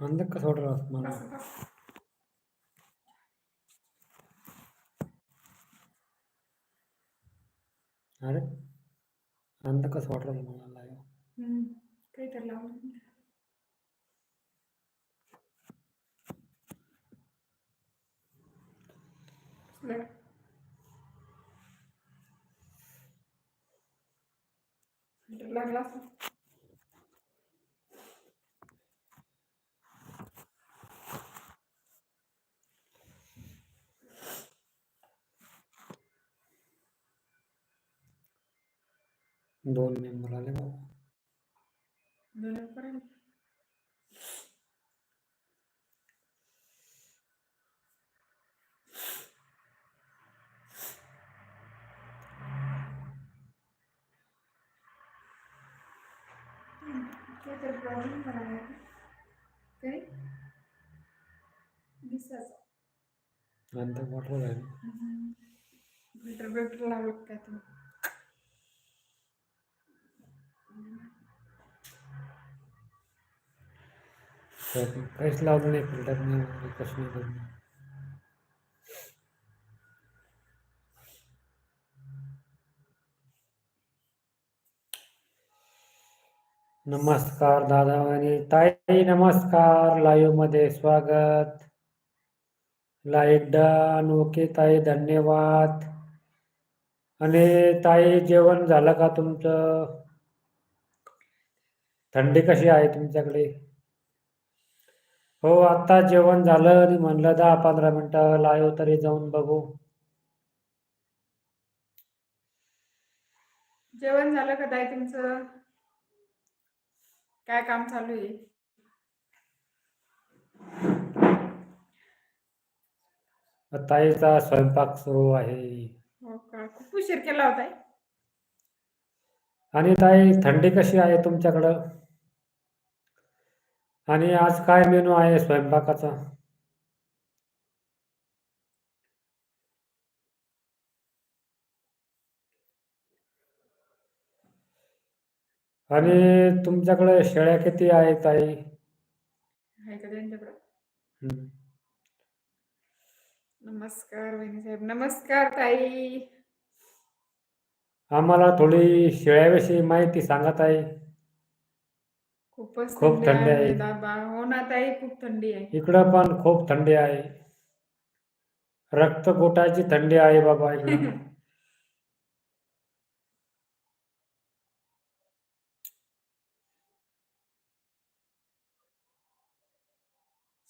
అందక్క చూడరు మన అదే అందక్క చూడలేదు మన అలాగే Right. La clase. दोन मेंबर आले बाबा प्रॉब्लेम झाला आहे. काही दिसायचं. अंत वाटलं जाईल फिल्टर बिल्टर लावलं काय तुम्ही काहीच लावलं नाही फिल्टर नाही कसं नाही नमस्कार दादा आणि ताई नमस्कार. लाईव्हमध्ये स्वागत. लाईक डन ओके ताई धन्यवाद. आणि ताई जेवण झालं का तुमचं? थंडी कशी आहे तुमच्याकडे? हो आत्ता जेवण झालं आणि म्हणलं दहा पंधरा मिनटं लाईव्ह तरी जाऊन बघू. जेवण झालं का ताई तुमचं? काय काम चालू आहे? ताईचा स्वयंपाक सुरू आहे. हो का? खूप उशीर केला होता? आणि ताई थंडी कशी आहे तुमच्याकडं? आणि आज काय मेनू आहे स्वयंपाकाचा? आणि तुमच्याकडे शेळ्या किती आहेत ताई? आहे. नमस्कार साहेब नमस्कार ताई. आम्हाला थोडी शेळ्याविषयी माहिती सांगा ताई. खूपच खूप थंडी आहे हो ना ताई खूप थंडी आहे. इकडं पण खूप थंडी आहे. रक्त गोटाची थंडी आहे बाबा इकडं.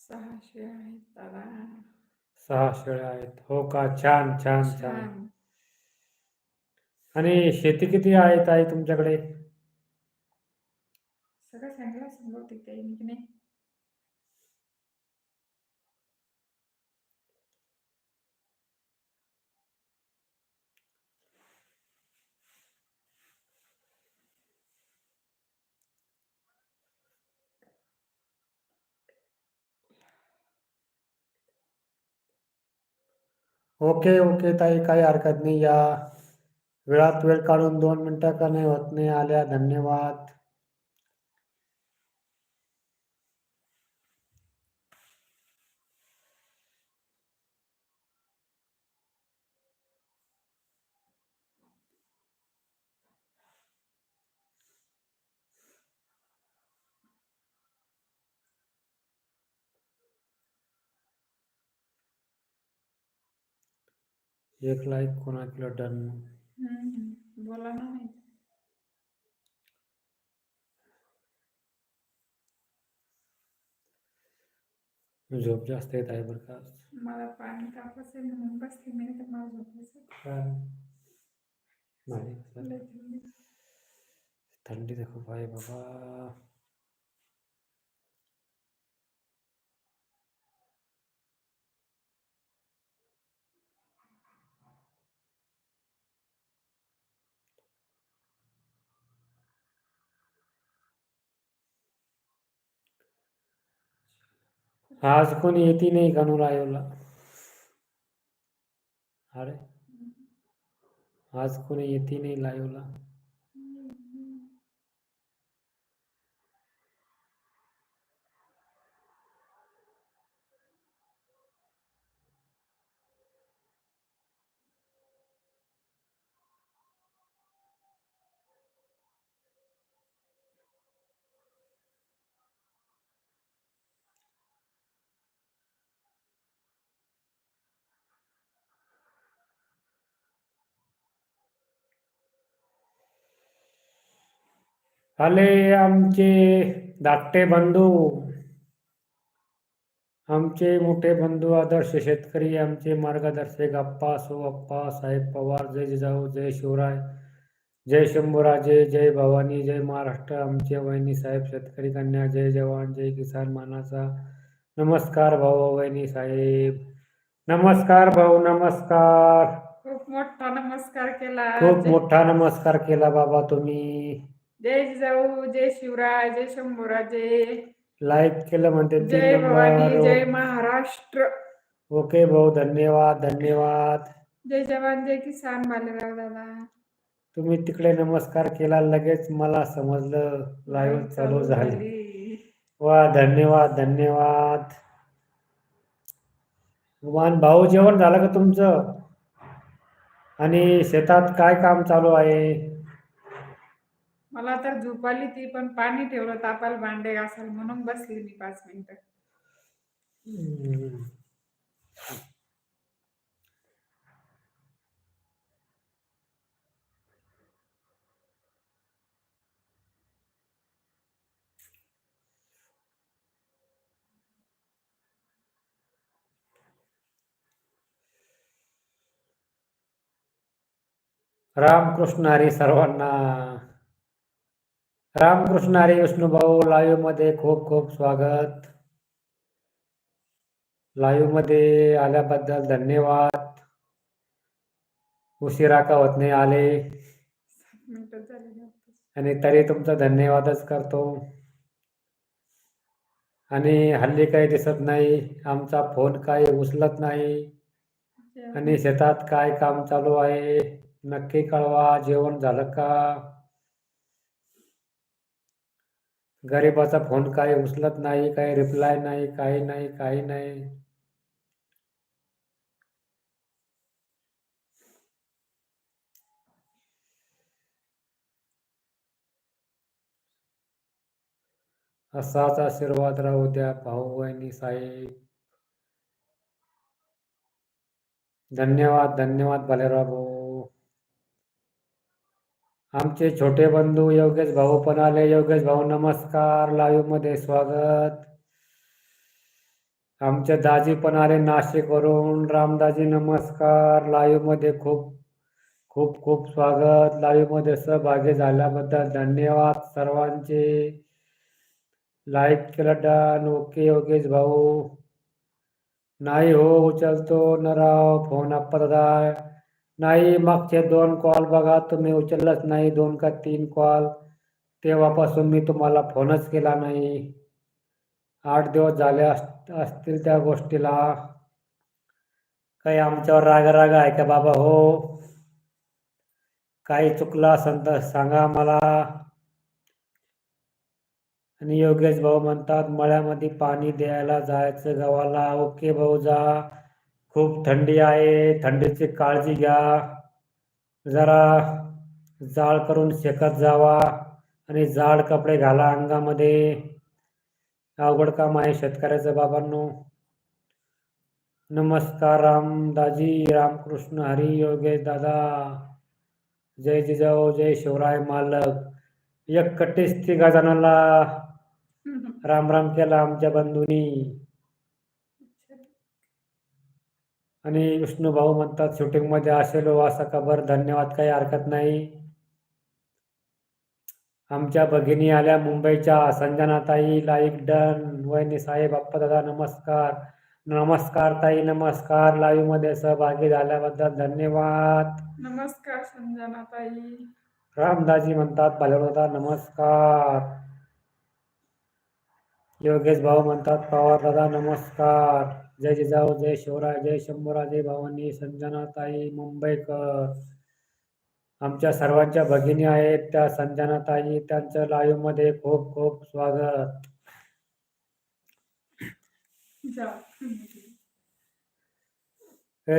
सहाशे आहेत दादा. सहा शेळ्या आहेत. हो का? छान छान छान. छान. आणि शेती किती आहे ताई तुमच्याकडे? बहुतेक ताईने की नाही ओके ओके ताई, काही हरकत नाही. या वेळात वेळ काढून दोन मिनिटं का नाही होत नाही आल्या. धन्यवाद. एक लाईक कोणा केलं डन बोला ना झोप जास्त येत आहे बरं का? मला पाणी तापायचं आहे म्हणून बसली मी तर मला झोपायचं. लय थंडी. थंडी तर खूप आहे बाबा. आज कोणी येते नाही कानूर आयोला अरे आज कोणी येते नाही लाईव्हला आले आमचे धाकटे बंधू आमचे मोठे बंधू आदर्श शेतकरी आमचे मार्गदर्शक अप्पा सो अप्पा साहेब पवार जय जिजाऊ जय शिवराय जय शंभूराजे जय भवानी जय महाराष्ट्र आमचे वहिनी साहेब शेतकरी कन्या जय जवान जय किसान मानाचा. नमस्कार भाऊ वहिनी साहेब. नमस्कार भाऊ नमस्कार. खूप मोठा नमस्कार केला. खूप मोठा नमस्कार केला बाबा तुम्ही. जय जिजाऊ जय शिवराय जय शंभूराजे लाईक केलं म्हणते जय भवानी जय महाराष्ट्र. ओके भाऊ धन्यवाद धन्यवाद. जय जवान जय किसान बालेराव दादा. तुम्ही तिकडे नमस्कार केला लगेच मला समजलं लाईव्ह चालू झाली. झाली. वा धन्यवाद धन्यवाद. मान भाऊ जेवण झालं का तुमचं? आणि शेतात काय काम चालू आहे? मला तर झोप आली ती पण पाणी ठेवलं तापाल भांडे घासाल म्हणून बसली मी पाच मिनिट. रामकृष्ण हरी सर्वांना. रामकृष्ण हरी विष्णुभाऊ लाईव्हमध्ये खूप खूप स्वागत. लाईव्हमध्ये आल्याबद्दल धन्यवाद. उशिरा का होत नाही आले. आणि तरी तुमचा धन्यवादच करतो. आणि हल्ली काही दिसत नाही आमचा फोन काही उचलत नाही. आणि शेतात काय काम चालू आहे नक्की कळवा जेवण झालं का? गरीबाचा फोन काही उचलत नाही काही रिप्लाय नाही काही नाही काही नाही. असाच आशीर्वाद राहू द्या भाऊ बहिणी साहेब. धन्यवाद धन्यवाद भलेराव भाऊ. आमचे छोटे बंधू योगेश भाऊ पण आले. योगेश भाऊ नमस्कार. लाईव्हमध्ये स्वागत. आमचे दाजी पण आले नाशिकवरून. रामदाजी नमस्कार. लाईव्हमध्ये खूप खूप खूप स्वागत. लाईव्हमध्ये सहभागी झाल्याबद्दल धन्यवाद सर्वांचे. लाईक केलं डन. ओके योगेश भाऊ. नाही हो उचलतो. न राव फोन आप्पा दादा नाही मागचे दोन कॉल बघा. तुम्ही उचललाच नाही दोन का तीन कॉल तेव्हापासून मी तुम्हाला फोनच केला नाही. आठ दिवस झाले अस- असतील त्या गोष्टीला. काही आमच्यावर राग राग आहे का बाबा? हो. काही चुकला असेल तर सांगा मला आणि योगेश भाऊ म्हणतात मळ्यामध्ये पाणी द्यायला जायचं गावाला. ओके भाऊ जा. खूप थंडी आहे. थंडीची काळजी घ्या. जरा जाळ करून शेकत जावा आणि जाड कपडे घाला अंगामध्ये. अवघड काम आहे शेतकऱ्याचं बाबांनो. नमस्कार रामदाजी रामकृष्ण हरी योगेश दादा. जय जिजाऊ जय शिवराय मालक. एक कट्टीस तिघा जणांना राम राम केला आमच्या बंधूंनी. आणि विष्णू भाऊ म्हणतात शूटिंगमध्ये असेलो असा खबर धन्यवाद काही हरकत नाही. आमच्या भगिनी आल्या मुंबईच्या संजनाताई लाईक डन वहिनी साहेब अप्पा दादा नमस्कार. नमस्कार ताई नमस्कार. लाईव्हमध्ये सहभागी झाल्याबद्दल धन्यवाद. नमस्कार संजना ताई. रामदाजी म्हणतात दादा नमस्कार. योगेश भाऊ म्हणतात पवार दादा नमस्कार. जय जिजाऊ जय शिवराय जय शंभूराजे भवानी संजनाताई मुंबईकर. आमच्या सर्वांच्या भगिनी आहेत त्या संजनाताई त्यांच्या लाईव्हमध्ये खूप खूप स्वागत.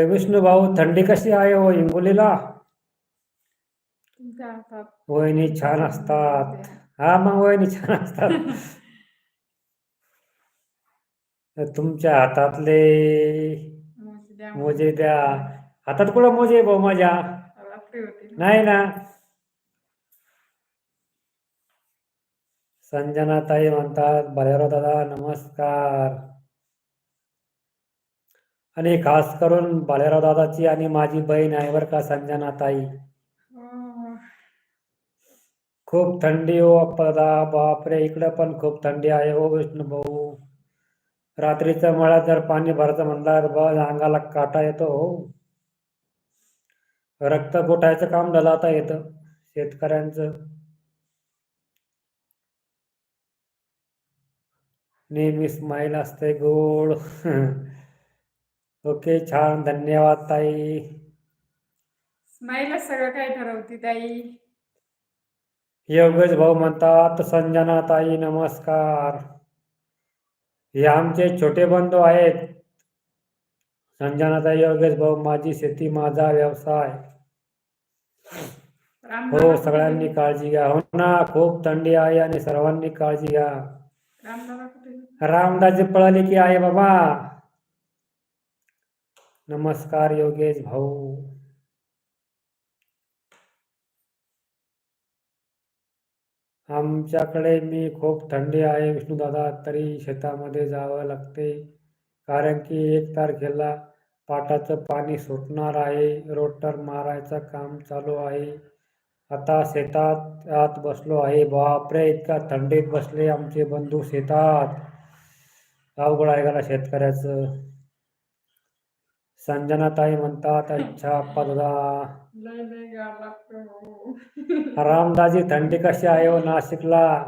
विष्णू भाऊ थंडी कशी आहे हो हिंगोलीला? वहिनी छान असतात. हा मग वहिनी छान असतात. तुमच्या हातातले मोजे द्या. मोजे द्या. हातात कुठं मोजे आहे भाऊ माझ्या? रात्री होती ना. नाही ना. संजनाताई म्हणतात बालेराव दादा नमस्कार. आणि खास करून बालेराव दादाची आणि माझी बहीण आहे बरं का संजनाताई हो. खूप थंडी हो अप्पादा बापरे इकडं पण खूप थंडी आहे हो विष्णू भाऊ रात्रीचं मळ्यात जर पाणी भरायचं म्हणल्यावर बस अंगाला काटा येतो हो. रक्त गोठायचं काम झालं आता येतं शेतकऱ्यांचं. नेहमी स्माईल असते गोड. ओके छान धन्यवाद ताई. स्माईलच सगळं काय ठरवती ताई? योगेश भाऊ म्हणतात संजना ताई नमस्कार. हे आमचे छोटे बंधू आहेत. संजनाताई योगेश भाऊ माझी शेती माझा व्यवसाय. हो सगळ्यांनी? काळजी घ्या. हो ना खूप थंडी आहे आणि सर्वांनी काळजी घ्या? रामदाजी पळाले की आहे बाबा. नमस्कार योगेश भाऊ. आमच्याकडे मी खूप थंडी आहे विष्णूदादा. तरी शेतामध्ये जावं लागते. कारण की एक तारखेला पाटाचं पाणी सुटणार आहे. रोटर मारायचं काम चालू आहे. आता शेतात आत बसलो आहे. बापरे इतका थंडीत बसले आमचे बंधू शेतात. अवघड आहे का शेतकऱ्याचं? संजनाताई म्हणतात अच्छा हो. रामदाजी थंडी कशी आहे हो नाशिकला?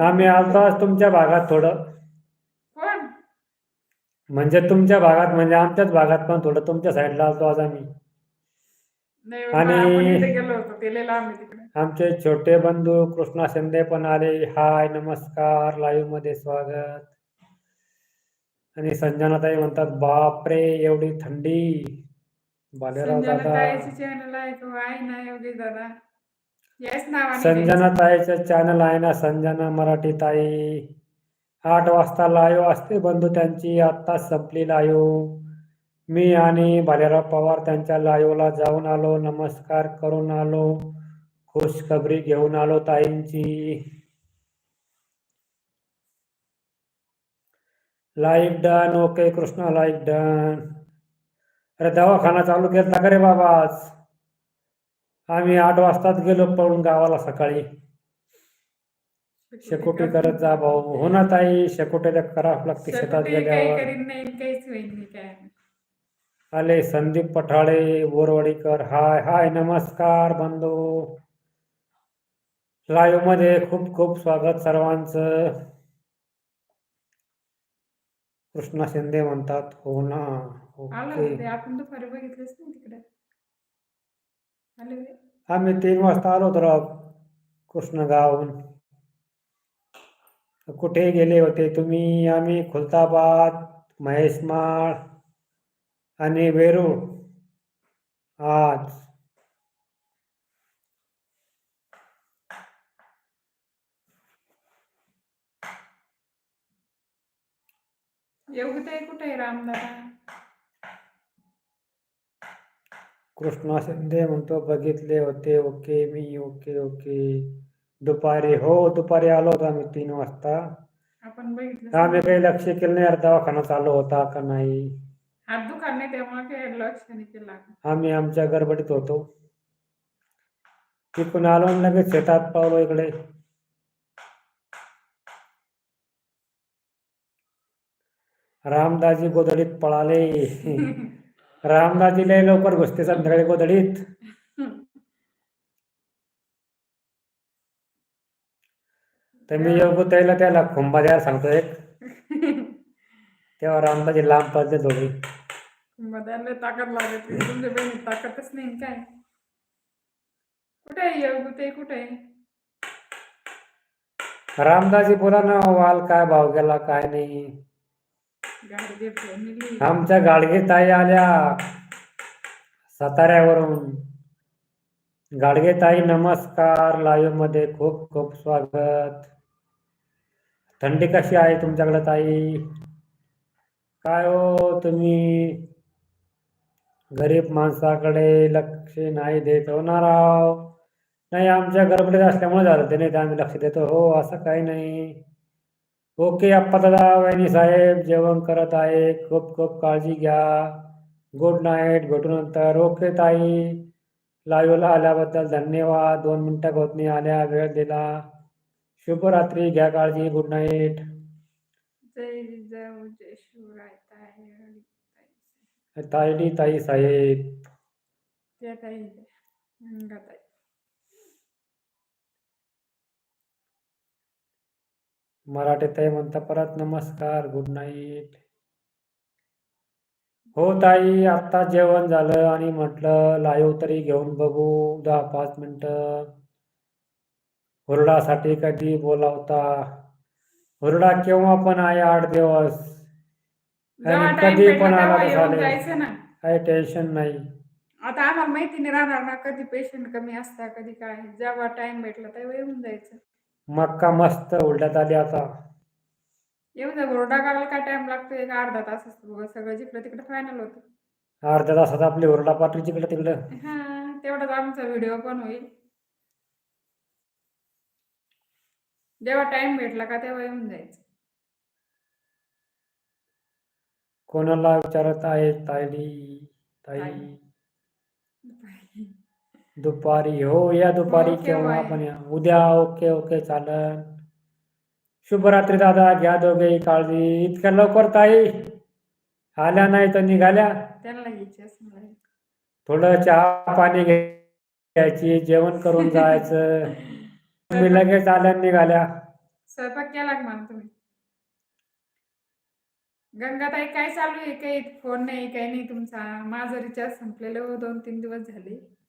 आम्ही आलतो आज तुमच्या भागात थोडं. म्हणजे तुमच्या भागात म्हणजे आमच्याच भागात पण थोडं तुमच्या साईडला आलतो आज आम्ही. आणि- आमचे छोटे बंधू कृष्णा शिंदे पण आले. हाय नमस्कार लाईव्हमध्ये स्वागत. आणि संजनाताई म्हणतात बापरे एवढी थंडी. बालेराव संजना दादा. चॅनल आहे तो आहे ना योगी दादा याच नावाने संजना ताईचं चॅनल आहे ना संजना मराठी ताई. आठ वाजता लाईव्ह असते बंधू त्यांची आत्ताच संपली लाईव्ह मी आणि भालेराव पवार त्यांच्या लाईव्हला जाऊन आलो नमस्कार करून आलो खुशखबरी घेऊन आलो ताईंची. Like done okay Krishna like done अरे दवाखाना चालू केला का रे बाबा आज आम्ही आठ वाजताच गेलो पळून गावाला सकाळी. शेकोटी करत जा भाऊ. हो ना ताई शेकोटी करावं लागते शेतात गेल्यावर. आले संदीप पठाळे बोरवडीकर. हाय हाय नमस्कार बंधू. लाईव्हमध्ये खूप खूप स्वागत सर्वांचं. कृष्णा शिंदे म्हणतात हो ना आलं ओके होते आपण दुपारी बघितलंच नाही तिकडे. आले होय. आम्ही तीन वाजता आलो होतो राव कृष्णगावहून. कुठे गेले होते तुम्ही? आम्ही खुलताबाद महेशमाळ आणि वेरूळ. आज योगिताई कुठे आहे रामदादा कृष्णा शिंदे म्हणतो बघितले होते ओके मी ओके ओके. दुपारी हो दुपारी आलो होतो आम्ही तीन वाजता. आपण बघितलं आम्ही काही लक्ष केलं नाही यार दवाखाना चालू होता का नाही. हात दुखान नाही त्यामुळे काही लक्ष नाही केलं. आपण. आम्ही आमच्या गडबडीत होतो. तिकडून आलो आणि लगेच शेतात पावलो इकडे. रामदाजी गोधडीत पळाले. रामदाजी लय लवकर घुसते संध्याकाळी गोधडीत. तर मी योगू त्याला त्याला खुंबा द्यायला सांगतो एक. तेव्हा रामदाजी लांब पडते थोडी मधाला ताकद लागते तुमच्या ताकदच नाही काय? कुठे आहे योगिताई? कुठे रामदाजी बोला ना वाल काय भाव गेला काय नाही. आमच्या गाडगे ताई आल्या. साताऱ्यावरून. गाडगे ताई नमस्कार. लाईव्हमध्ये खूप खूप स्वागत. थंडी कशी आहे तुमच्याकडे ताई? काय हो तुम्ही? गरीब माणसाकडे लक्ष नाही देत होणार आहो नाही आमच्या गरबडीत असल्यामुळे झालं ते नाही तर आम्ही लक्ष देतो. हो असं काही नाही. ओके दादा वहिनी साहेब जेवण करत आहे. खूप खूप काळजी घ्या. गुड नाईट भेटू नंतर ओके ताई. लाईव्हला आल्याबद्दल धन्यवाद. दोन मिनटं होत नाही आल्या. वेळ दिला. शुभरात्री. घ्या काळजी. गुड नाईट जय जिजाऊ जय शिवराय ताई ताई. तायडी ताई साहेब. त्या ताई गंगाताई मराठी ताई म्हणता परत नमस्कार गुड नाईट हो ताई आत्ता जेवण झालं आणि म्हटलं लाईव्ह तरी घेऊन बघू दहा पाच मिनटं. हुरडासाठी कधी बोलावता? हुरडा केव्हा पण आहे आठ दिवस. आणि कधी पण आला तर चालेल ना. काही टेन्शन नाही. आता आम्हाला माहिती नाही राहणार ना कधी पेशंट कमी असता कधी काय. जेव्हा टाइम भेटला तेव्हा येऊन जायचं. मक्का मस्त उलट्यात आली आता. येऊन जा ओरडा करायला काय टाइम लागतो? एक अर्धा तास असतो बघा सगळं जिकडं तिकडं फायनल होतं. अर्ध्या तासात आपली हुरडा पाटली तिकडं तिकडं. हा तेवढाच आमचा व्हिडिओ पण होईल. जेव्हा टाइम भेटला का तेव्हा येऊन जायचं. कोणाला विचारत आहे तायडी ताई? ताई. दुपारी. हो या दुपारी हो, केव्हा केव्हा आपण या? उद्या ओके ओके चालन. शुभरात्री दादा घ्या दोघे काळजी. इतक्या लवकर ताई. आल्या नाही तर निघाल्या. त्यांना घ्यायची असं मला. थोडं चहा पाणी घ्यायची जेवण करून जायचं. तुम्ही लगेच आल्या आणि निघाल्या. स्वयंपाक केला का मग तुम्ही? गंगाताई काय चालू आहे? काही फोन नाही काही नाही तुमचा. माझं रिचार्ज संपलेलं हो दोन तीन दिवस झाले.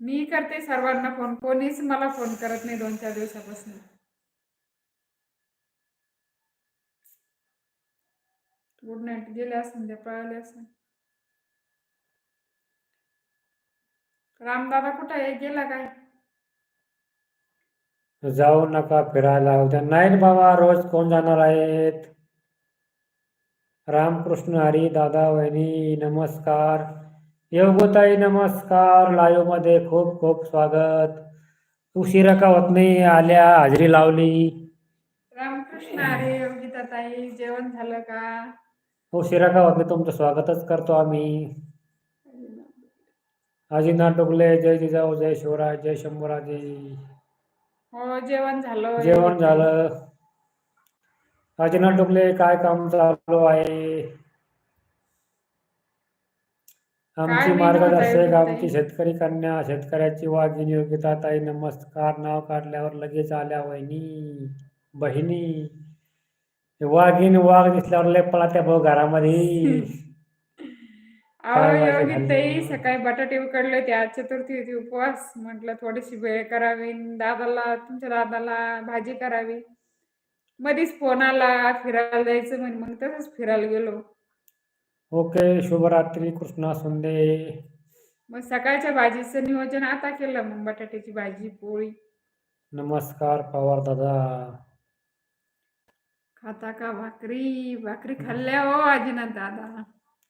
मी करते सर्वांना फोन कोणीच मला फोन करत नाही दोन चार दिवसापासून. गुड नाईट गेले असून ते पळाले असून. रामदादा कुठं आहे? गेला काय? जाऊ नका फिरायला. उद्या नाही बाबा रोज कोण जाणार आहेत? रामकृष्ण हरी दादा वहिनी नमस्कार. योगताई नमस्कार. लाईव्हमध्ये खूप खूप स्वागत. उशिरा का होत नाही? आल्या हजेरी लावली. रामकृष्ण अरे योगिता ताई जेवण झालं का? उशिरा का होत नाही? तुमचं स्वागतच करतो आम्ही. अजिनाथ डोगले जय जिजाऊ जय शिवराय जय शंभूराजे. हो जेवण झालं. जेवण झालं. अजिनाथ डोगले काय काम चालू आहे? आमची मार्गदर्शक आमची शेतकरी कन्या शेतकऱ्याची वाघिणी योगिता ताई नमस्कार. नाव काढल्यावर लगेच आल्या वहिनी बहिणी. वाघीण वाघ दिसल्यावर लय पळात्या भाऊ घरामध्ये? सकाळी बटाटे उकडले होते आज चतुर्थी होती उपवास. म्हटलं थोडीशी वेळ करावी दादाला तुमच्या दादाला भाजी करावी. मधीच फोन आला फिरायला जायचं म्हणे मग तसंच फिरायला गेलो. ओके शुभरात्री कृष्णा सुंदे. मग सकाळच्या भाजीचं नियोजन आता केलं मग बटाट्याची भाजी पोळी. नमस्कार पवार दादा. खाता का भाकरी? भाकरी खाल्ल्या हो आजीनाथ दादा.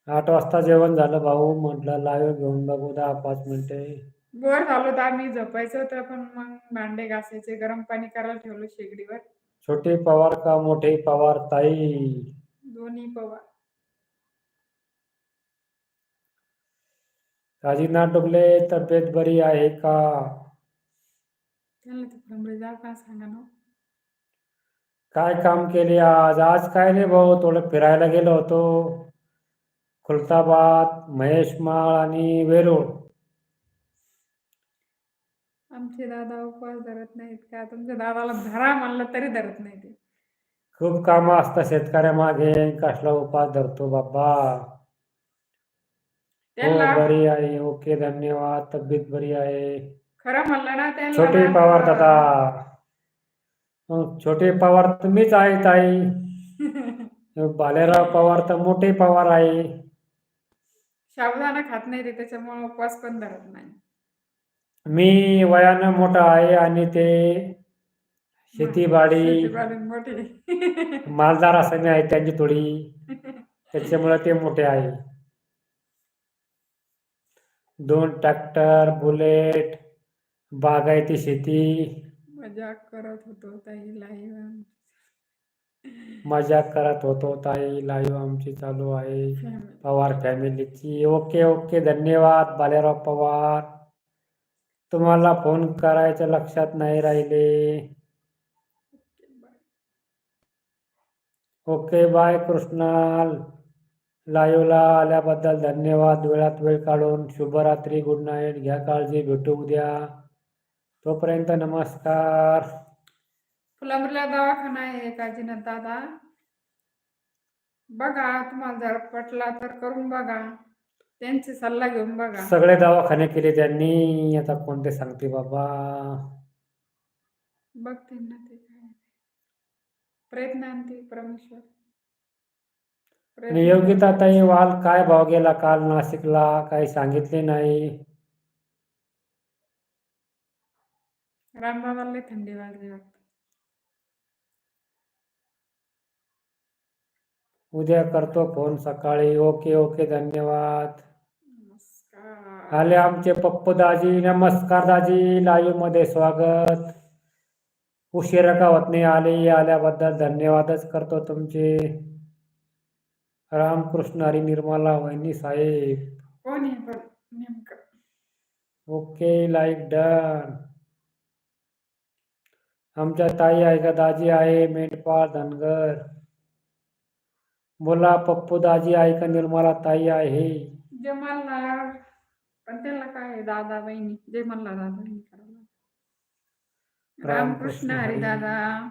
आठ वाजता जेवण झालं भाऊ म्हटलं लाईव्ह घेऊन बघू दहा पाच मिनिटे. बोर झालो तर आम्ही झोपायचं होतं पण मग भांडे घासायचे गरम पाणी करायला ठेवलं शेगडीवर. छोटे पवार का मोठे पवार ताई? दोन्ही पवा काजीनाथ डुबले तब्येत बरी आहे का? काय काम केले आज? आज काय नाही भाऊ थोडं फिरायला गेलो होतो. खुलताबाद महेशमाळ आणि वेरूळ. आमचे दादा उपवास धरत नाहीत का? तुमच्या दादाला धरा म्हणलं तरी धरत नाही ते. खूप कामं असतात शेतकऱ्या मागे कसला उपास धरतो बाबा? हो बरी आहे. ओके धन्यवाद. तब्येत बरी आहे. खरं म्हणलं ना त्यांना छोटे पवार दादा. मग छोटे पवार तुम्हीच आहे ताई. बालेराव पवार तर मोठे पवार आहे. साबुदाणा खात नाही ते त्याच्यामुळे उपवास पण धरत नाही. मी वयानं मोठा आहे आणि ते शेतीबाडी मोठी मालदार असं आहे त्यांची थोडी. त्याच्यामुळे ते मोठे आहे. दोन ट्रॅक्टर बुलेट बागायती शेती. मजाक करत होतो ताई लाईव्ह मजा करत होतो ताई लाईव्ह आमची चालू आहे. पवार फॅमिलीची. ओके ओके धन्यवाद बालेराव पवार. तुम्हाला फोन करायचं लक्षात नाही राहिले. ओके बाय कृष्णाल. लाईव्हला आल्याबद्दल धन्यवाद. वेळात वेळ काढून शुभरात्री गुड नाईट. घ्या काळजी भेटू उद्या. तोपर्यंत नमस्कार. फुलांबरीला दवाखाना आहे काजीनाथ दादा? बघा तुम्हाला जर पटला तर करून बघा. त्यांचे सल्ला घेऊन बघा. सगळे दवाखाने केले त्यांनी. आता कोणते सांगते बाबा? बघते ना ते काय. प्रयत्नांती परमेश्वर. आणि प्रयत्न योगिता करत ताई राहा. वाल काय भाव गेला काल नाशिकला काही सांगितले नाही. लय थंडी वाजली उद्या करतो फोन सकाळी. ओके ओके धन्यवाद. आले आमचे पप्पू दाजी. नमस्कार दाजी. लाईव्हमध्ये स्वागत. उशिरा का होत नाही आले? आल्याबद्दल धन्यवादच करतो तुमचे. रामकृष्ण हरी निर्मला वहिनी साहेब. कोण आहे पण नेमकं? Okay like done. आमच्या ताई आहे का? दाजी आहे मेंढपाळ धनगर. बोला पप्पू दाजी आहे का? निर्मला ताई आहे. जे मल्हार पण त्याला काय दादा बहिणी जे मल्हार दादा रामकृष्ण रामकृष्ण हरी हरी. दादा.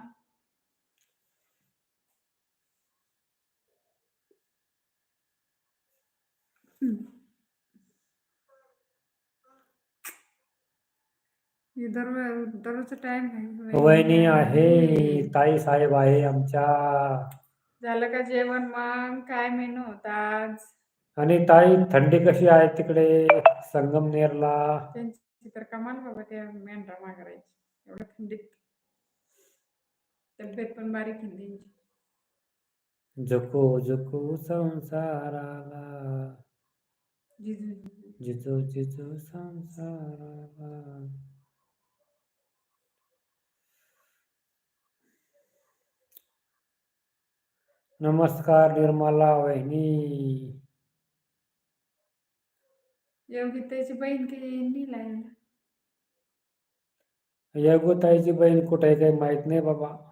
दररोज टाइम आहे. वहिनी आहे ताई साहेब आहे आमच्या. झालं का जेवण मग? काय मेनू होता आज? आणि ताई थंडी कशी आहे तिकडे? संगमनेरला त्यांची तर कमाल बाबा त्या मेंढरा मागरायची. एवढ्या थंडीत. तब्येत पण बारीक त्यांची. झुकू झुकू संसाराला. जिजू जिजू संसाराला नमस्कार निर्मला वहिनी. योगिताची बहीण की यगोताईची बहीण कुठे काही माहीत नाही बाबा.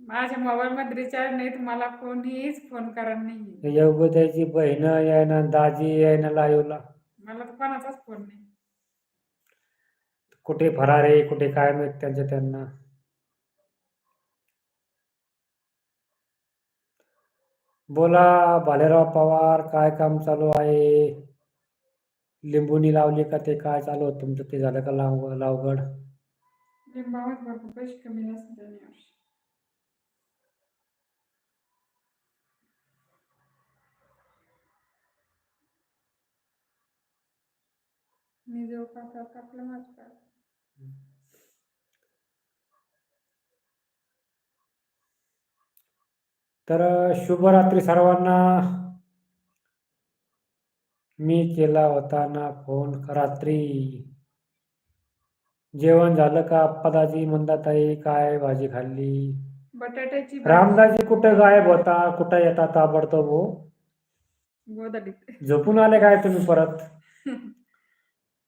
माझ्या मोबाईल मध्ये रिचार्ज नाही तुम्हाला कोणीच फोन करा नाही यगोताईची बहीण आहे ना दाजी आहे ना लाईवला? मला तर कोणाचाच फोन नाही. कुठे फरार आहे कुठे काय माहीत त्यांच्या त्यांना? बोला भालेराव पवार काय काम चालू आहे? लिंबुनी लावली का ते काय चालू होतं तुमचं ते झालं का लाव लावगड? लिंबावर भरपूर पैसे कमी नसते मी जो काका कापलं माझं काय तर शुभरात्री सर्वांना. मी केला होता ना फोन रात्री? जेवण झालं का अप्पादाजी मंदाताई काय भाजी खाल्ली? बटाट्याची रामदाजी कुठं गायब होता? कुठं येता ताबडतोब हो? झोपून आले काय तुम्ही परत?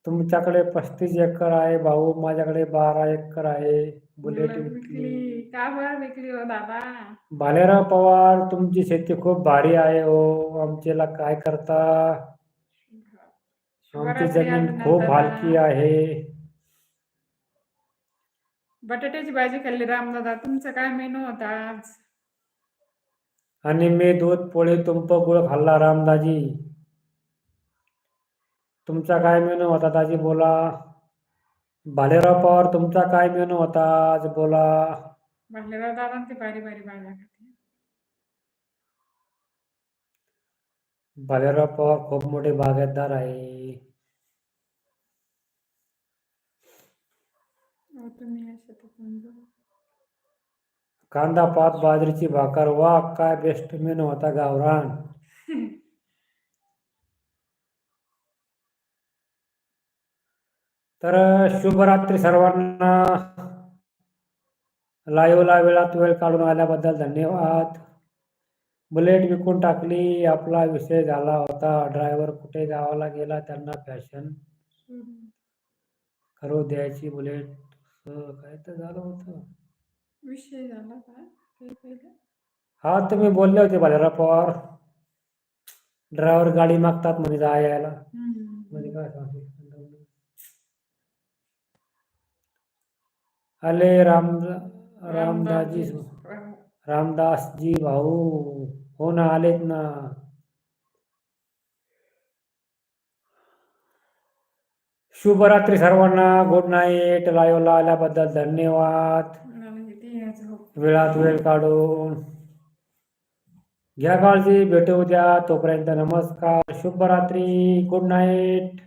तुमच्याकडे पस्तीस एकर आहे भाऊ माझ्याकडे बारा एकर आहे. बुलेट विकली. का बरं विकली हो दादा? भालेराव पवार तुमची शेती खूप भारी आहे हो. आमच्याला काय करता? आमची शुभरात्री जमीन खूप दादा. हलकी आहे. बटाट्याची भाजी खाल्ली रामदादा तुमचा काय मेनू होता आज? आणि मी दूध पोळी तुंप गुळ खाल्ला रामदाजी. तुमचा काय मेनू होता दाजी? बोला. भालेराव पवार तुमचा काय मेनू होता? आज बोला. भालेराव दादा ते बारी बारी भाज्या खाते भालेराव पवार खूप मोठे बागायतदार आहे. तुम्ही कांदा पात बाजरीची भाकर वा काय बेस्ट मेनू होता गावरान. तर शुभरात्री सर्वांना. लाईव्हला वेळात वेळ काढून आल्याबद्दल धन्यवाद. बुलेट विकून टाकली आपला विषय झाला होता. ड्रायव्हर कुठे गावाला गेला त्यांना फॅशन करू द्यायची बुलेट. काय तर झालं होतं. विषय झाला काय हा तुम्ही बोलले होते बालेराव पवार. ड्रायव्हर गाडी मागतात म्हणे जा यायला म्हणजे काय सांगू? आले राम रामदासजी। राम- रामदासजी भाऊ हो ना आलेत ना। शुभरात्री सर्वांना गुड नाईट लाईव्हला आल्याबद्दल धन्यवाद. वेळात वेळ काढून घ्या काळजी भेटू उद्या तोपर्यंत नमस्कार शुभरात्री गुड नाईट